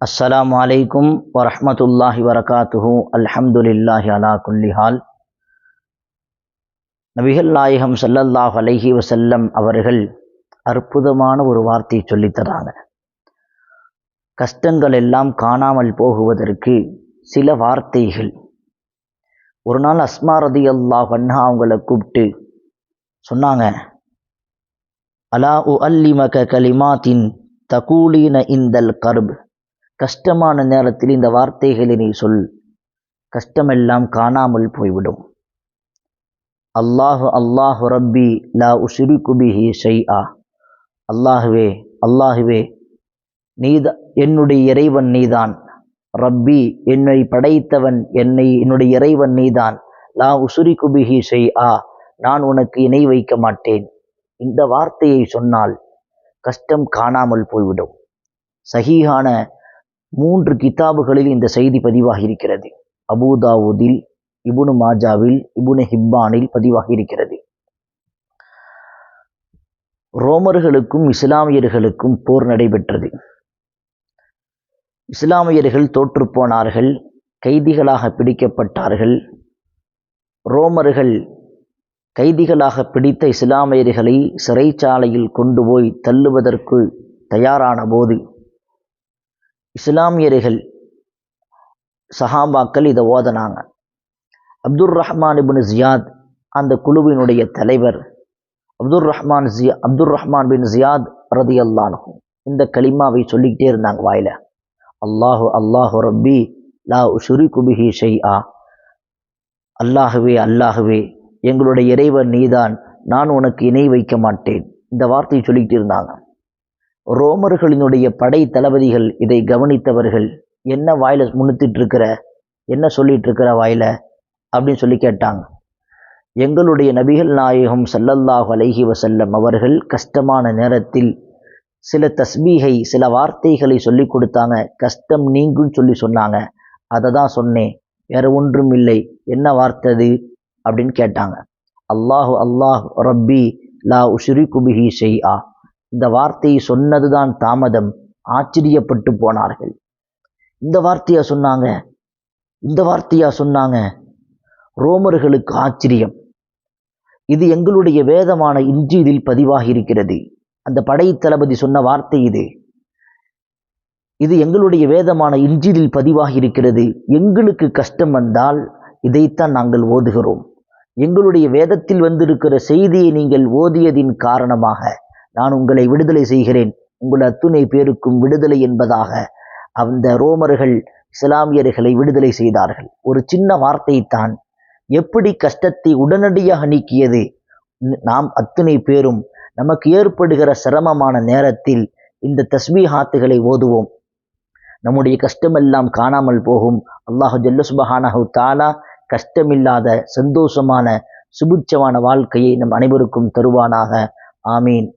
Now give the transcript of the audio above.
அஸ்ஸலாம் வலைக்கும் வரமத்துல்லாஹி வரகாத்துஹு. அல்ஹம்துலில்லாஹி அலா குல்லிஹால் நபிகள் நாயகம் சல்லல்லாஹ் அலைஹி வசல்லம் அவர்கள் அற்புதமான ஒரு வார்த்தை சொல்லித்தராங்க கஷ்டங்கள் எல்லாம் காணாமல் போகுவதற்கு சில வார்த்தைகள். ஒரு நாள் அஸ்மா ரதி அல்லாஹ் அண்ணா அவங்கள கூப்பிட்டு சொன்னாங்க அலா உ அல்லிமக கலிமாத்தின் தகூலீன இந்தல் கருப். கஷ்டமான நேரத்தில் இந்த வார்த்தைகளை நீ சொல். கஷ்டமெல்லாம் காணாமல் போய்விடும். அல்லாஹு அல்லாஹு ரப்பி லா உஷிரிக்கு பிஹி ஆ அல்லாஹுவே அல்லாஹுவே நீத என்னுடைய இறைவன் நீதான். ரப்பி என்னை படைத்தவன் என்னை என்னுடைய இறைவன் நீதான். லா உசுரி குபிஹி பிஹி ஆ நான் உனக்கு இணை வைக்க மாட்டேன். இந்த வார்த்தையை சொன்னால் கஷ்டம் காணாமல் போய்விடும். சஹீஹான மூன்று கிதாபுகளில் இந்த செய்தி பதிவாகி இருக்கிறது இபுனு மாஜாவில் இபுனு ஹிப்பானில் பதிவாகி இருக்கிறது ரோமர்களுக்கும் இஸ்லாமியர்களுக்கும் போர் நடைபெற்றது. இஸ்லாமியர்கள் தோற்றுப்போனார்கள் கைதிகளாக பிடிக்கப்பட்டார்கள். ரோமர்கள் கைதிகளாக பிடித்த இஸ்லாமியர்களை சிறைச்சாலையில் கொண்டு போய் தள்ளுவதற்கு தயாரான போது இஸ்லாமியர்கள் சஹாபாக்கள் இதை ஓதனாங்க. அப்துல் ரஹ்மான் இபின் ஜியாத் அந்த குழுவினுடைய தலைவர். அப்துல் ரஹ்மான் ஜியா அப்துல் ரஹ்மான் பின் ஜியாத் ரதி அல்லானும் இந்த களிமாவை சொல்லிக்கிட்டே இருந்தாங்க வாயில. அல்லாஹு அல்லாஹு ரப்பி லா உஷுரி குபிஹி ஷெய் ஆ அல்லாஹுவே அல்லாஹுவே எங்களுடைய இறைவன் நீதான் நான் உனக்கு இணை வைக்க மாட்டேன். இந்த வார்த்தையை சொல்லிக்கிட்டு இருந்தாங்க. ரோமர்களினுடைய படை தளபதிகள் இதை கவனித்தவர்கள் என்ன வாயில் முன்னுத்திட்டு இருக்கிற என்ன சொல்லிட்டு இருக்கிற வாயில? அப்படின்னு சொல்லி கேட்டாங்க. எங்களுடைய நபிகள் நாயகம் சல்லல்லாஹு அலைஹி வசல்லம் அவர்கள் கஷ்டமான நேரத்தில் சில தஸ்பீகை சில வார்த்தைகளை சொல்லி கொடுத்தாங்க. கஷ்டம் நீங்கும் சொல்லி சொன்னாங்க. அதை தான் சொன்னேன். வேற ஒன்றும் இல்லை. என்ன வார்த்தை அது? அப்படின்னு கேட்டாங்க. அல்லாஹு அல்லாஹ் ரப்பி லா உஷுரி குபிஹி ஷெய் ஆ இந்த வார்த்தையை சொன்னதுதான் தாமதம். ஆச்சரியப்பட்டு போனார்கள். இந்த வார்த்தையா சொன்னாங்க? இந்த வார்த்தையா சொன்னாங்க? ரோமர்களுக்கு ஆச்சரியம். இது எங்களுடைய வேதமான இஞ்சியில் பதிவாகி இருக்கிறது அந்த படை தளபதி சொன்ன வார்த்தை இது. இது எங்களுடைய வேதமான இன்ஜீதில் பதிவாகி இருக்கிறது எங்களுக்கு கஷ்டம் வந்தால் இதைத்தான் நாங்கள் ஓதுகிறோம். எங்களுடைய வேதத்தில் வந்திருக்கிற செய்தியை நீங்கள் ஓதியதின் காரணமாக நான் உங்களை விடுதலை செய்கிறேன். உங்கள் அத்துணை பேருக்கும் விடுதலை என்பதாக அந்த ரோமர்கள் இஸ்லாமியர்களை விடுதலை செய்தார்கள். ஒரு சின்ன வார்த்தை தான் எப்படி கஷ்டத்தை உடனடியாக நீக்கியது? நாம் அத்துணை பேரும் நமக்கு ஏற்படுகிற சிரமமான நேரத்தில் இந்த தஸ்பீஹாத்துகளை ஓதுவோம். நம்முடைய கஷ்டமெல்லாம் காணாமல் போகும். அல்லாஹு ஜல்லுசுபஹானஹு தாலா கஷ்டமில்லாத சந்தோஷமான சுபிட்சமான வாழ்க்கையை நம் அனைவருக்கும் தருவானாக. ஆமீன்.